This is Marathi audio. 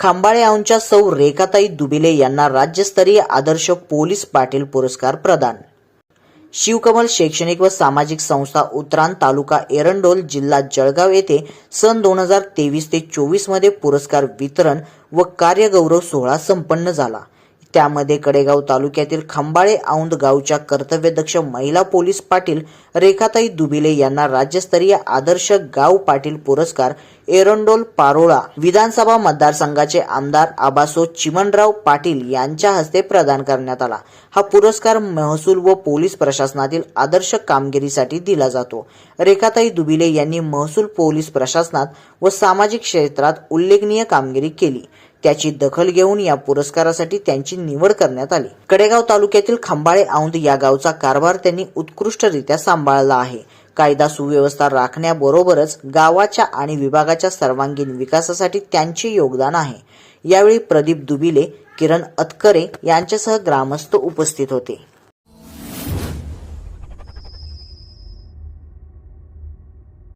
खांबाळे यांच्या सौ रेखाताई दुबिले यांना राज्यस्तरीय आदर्श पोलीस पाटील पुरस्कार प्रदान. शिवकमल शैक्षणिक व सामाजिक संस्था उत्राण तालुका एरंडोल जिल्हा जळगाव येथे सन दोन हजार तेवीस ते चोवीसमध्ये पुरस्कार वितरण व कार्यगौरव सोहळा संपन्न झाला. त्यामध्ये कडेगाव तालुक्यातील खंबाळे औंद गावच्या कर्तव्यदक्ष महिला पोलीस पाटील रेखाताई दुबिले यांना राज्यस्तरीय आदर्श गाव पाटील पुरस्कार एरंडोल पारोळा विधानसभा मतदारसंघाचे आमदार आबासो चिमणराव पाटील यांच्या हस्ते प्रदान करण्यात आला. हा पुरस्कार महसूल व पोलीस प्रशासनातील आदर्श कामगिरीसाठी दिला जातो. रेखाताई दुबिले यांनी महसूल पोलीस प्रशासनात व सामाजिक क्षेत्रात उल्लेखनीय कामगिरी केली. त्याची दखल घेऊन या पुरस्कारासाठी त्यांची निवड करण्यात आली. कडेगाव तालुक्यातील खंबाळे औंद या गावचा कारभार त्यांनी उत्कृष्टरित्या सांभाळला आहे. कायदा सुव्यवस्था राखण्याबरोबरच गावाच्या आणि विभागाच्या सर्वांगीण विकासासाठी त्यांचे योगदान आहे. यावेळी प्रदीप दुबिले किरण अतकरे यांच्यासह ग्रामस्थ उपस्थित होते.